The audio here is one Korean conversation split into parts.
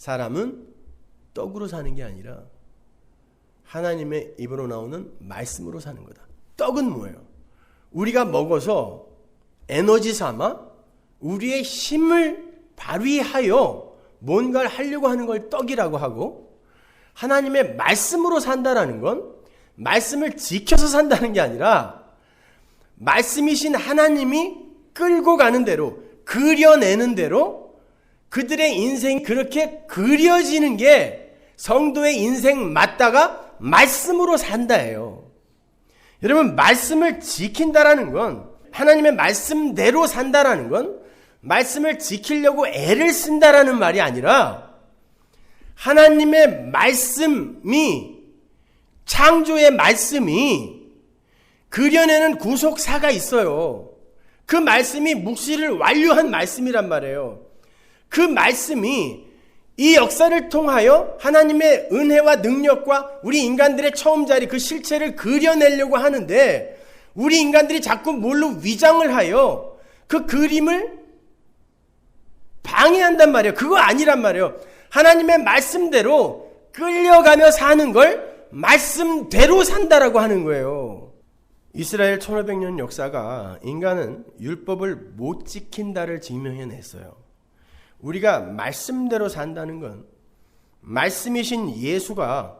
사람은 떡으로 사는 게 아니라 하나님의 입으로 나오는 말씀으로 사는 거다. 떡은 뭐예요? 우리가 먹어서 에너지 삼아 우리의 힘을 발휘하여 뭔가를 하려고 하는 걸 떡이라고 하고 하나님의 말씀으로 산다라는 건 말씀을 지켜서 산다는 게 아니라 말씀이신 하나님이 끌고 가는 대로 그려내는 대로 그들의 인생이 그렇게 그려지는 게 성도의 인생 맞다가 말씀으로 산다예요. 여러분 말씀을 지킨다라는 건 하나님의 말씀대로 산다라는 건 말씀을 지키려고 애를 쓴다라는 말이 아니라 하나님의 말씀이 창조의 말씀이 그려내는 구속사가 있어요. 그 말씀이 묵시를 완료한 말씀이란 말이에요. 그 말씀이 이 역사를 통하여 하나님의 은혜와 능력과 우리 인간들의 처음 자리 그 실체를 그려내려고 하는데 우리 인간들이 자꾸 뭘로 위장을 하여 그 그림을 방해한단 말이에요. 그거 아니란 말이에요. 하나님의 말씀대로 끌려가며 사는 걸 말씀대로 산다라고 하는 거예요. 이스라엘 1500년 역사가 인간은 율법을 못 지킨다를 증명해냈어요. 우리가 말씀대로 산다는 건 말씀이신 예수가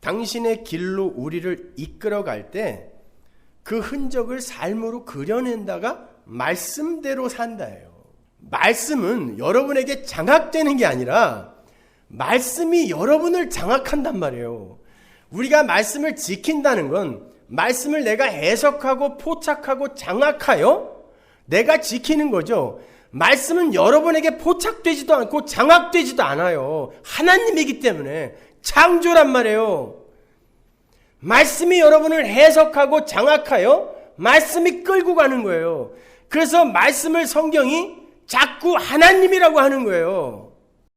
당신의 길로 우리를 이끌어갈 때 그 흔적을 삶으로 그려낸다가 말씀대로 산다예요. 말씀은 여러분에게 장악되는 게 아니라 말씀이 여러분을 장악한단 말이에요. 우리가 말씀을 지킨다는 건 말씀을 내가 해석하고 포착하고 장악하여 내가 지키는 거죠. 말씀은 여러분에게 포착되지도 않고 장악되지도 않아요. 하나님이기 때문에 창조란 말이에요. 말씀이 여러분을 해석하고 장악하여 말씀이 끌고 가는 거예요. 그래서 말씀을 성경이 자꾸 하나님이라고 하는 거예요.